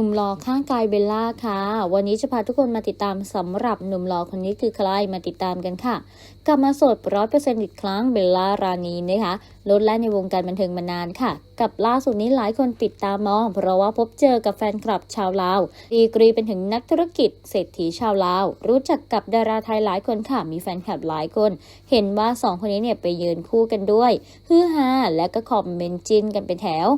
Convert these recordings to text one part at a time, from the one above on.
หนุ่มรอข้างกายเบลล่าค่ะ วันนี้จะพาทุกคนมาติดตามสำหรับหนุ่มหล่อคนนี้คือใครมาติดตามกันค่ะ กลับมาสดร้อยเปอร์เซ็นต์อีกครั้งเบลล่ารานีนะคะลดแล่นในวงการบันเทิงมานานค่ะ กับล่าสุดนี้หลายคนติดตามมอง เพราะว่าพบเจอกับแฟนคลับชาวลาวดีกรีเป็นถึงนักธุรกิจเศรษฐีชาวลาว รู้จักกับดาราไทยหลายคนค่ะมีแฟนคลับหลายคน เห็นว่าสองคนนี้เนี่ยไปยืนคู่กันด้วยฮือฮาและก็คอมเมนต์จินกันเป็นแถว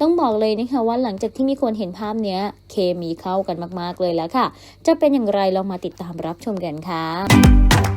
ต้องบอกเลยนะคะว่าหลังจากที่มีคนเห็นภาพเนี้ยเคมีเข้ากันมาก ๆ เลยแล้วค่ะ จะเป็นอย่างไรลองมาติดตามรับชมกันค่ะ